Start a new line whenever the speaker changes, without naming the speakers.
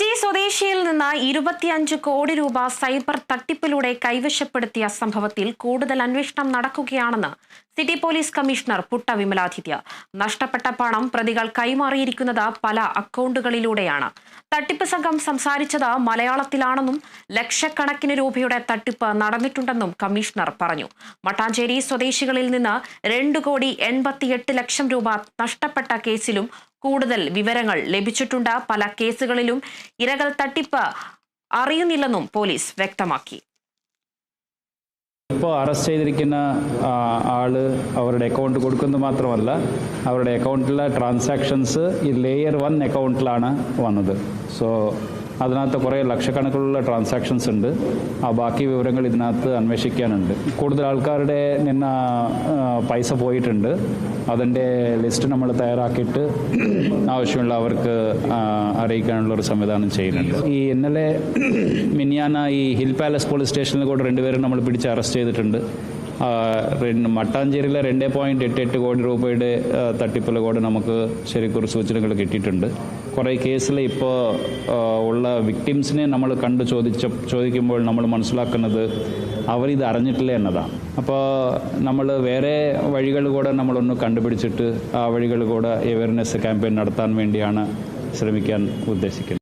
പനാജി സ്വദേശിയിൽ നിന്ന് ഇരുപത്തിയഞ്ച് കോടി രൂപ സൈബർ തട്ടിപ്പിലൂടെ കൈവശപ്പെടുത്തിയ സംഭവത്തിൽ കൂടുതൽ അന്വേഷണം നടക്കുകയാണെന്ന് city police commissioner Putta Vimaladitya. നഷ്ടപ്പെട്ട പണം പ്രതികൾ കൈമാറിയിരിക്കുന്നത് പല അക്കൗണ്ടുകളിലൂടെയാണ്. തട്ടിപ്പ് സംഘം സംസാരിച്ചത് മലയാളത്തിലാണെന്നും ലക്ഷക്കണക്കിന് രൂപയുടെ തട്ടിപ്പ് നടന്നിട്ടുണ്ടെന്നും കമ്മീഷണർ പറഞ്ഞു. മട്ടാഞ്ചേരി സ്വദേശികളിൽ നിന്ന് രണ്ട് കോടി എൺപത്തിയെട്ട് ലക്ഷം രൂപ നഷ്ടപ്പെട്ട കേസിലും കൂടുതൽ വിവരങ്ങൾ ലഭിച്ചിട്ടുണ്ട്. പല കേസുകളിലും ഇരകൾ തട്ടിപ്പ് അറിയുന്നില്ലെന്നും പോലീസ് വ്യക്തമാക്കി.
ഇപ്പോൾ അറസ്റ്റ് ചെയ്തിരിക്കുന്ന ആൾ അവരുടെ അക്കൗണ്ട് കൊടുക്കുന്നത് മാത്രമല്ല അവരുടെ അക്കൗണ്ടിലെ ട്രാൻസാക്ഷൻസ് ഈ ലെയർ വൺ അക്കൗണ്ടിലാണ് വന്നത്. സോ അതിനകത്ത് കുറേ ലക്ഷക്കണക്കിലുള്ള ട്രാൻസാക്ഷൻസ് ഉണ്ട്. ആ ബാക്കി വിവരങ്ങൾ ഇതിനകത്ത് അന്വേഷിക്കാനുണ്ട്. കൂടുതൽ ആൾക്കാരുടെ നിന്ന് പൈസ പോയിട്ടുണ്ട്. അതിന്റെ ലിസ്റ്റ് നമ്മൾ തയ്യാറാക്കിയിട്ട് ആവശ്യമുള്ള അവർക്ക് അറിയിക്കാനുള്ള ഒരു സംവിധാനം ചെയ്യുന്നുണ്ട്. ഈ ഇന്നലെ മിനിയാന ഈ ഹിൽ പാലസ് പോലീസ് സ്റ്റേഷനിൽ കൂടെ രണ്ടുപേരും നമ്മൾ പിടിച്ച് അറസ്റ്റ് ചെയ്തിട്ടുണ്ട്. മട്ടാഞ്ചേരിയിലെ രണ്ട് പോയിന്റ് എട്ട് എട്ട് കോടി രൂപയുടെ തട്ടിപ്പിൽ കൂടെ നമുക്ക് ശരിക്കും സൂചനകൾ കിട്ടിയിട്ടുണ്ട്. കുറേ കേസിൽ ഇപ്പോൾ ഉള്ള വിക്ടിംസിനെ നമ്മൾ കണ്ടു ചോദിച്ച ചോദിക്കുമ്പോൾ നമ്മൾ മനസ്സിലാക്കുന്നത് അവരിത് അറിഞ്ഞിട്ടില്ല എന്നതാണ്. അപ്പോൾ നമ്മൾ വേറെ വഴികൾ കൂടെ നമ്മളൊന്ന് കണ്ടുപിടിച്ചിട്ട് ആ വഴികൾ കൂടെ അവയർനെസ് ക്യാമ്പയിൻ നടത്താൻ വേണ്ടിയാണ് ശ്രമിക്കാൻ ഉദ്ദേശിക്കുന്നത്.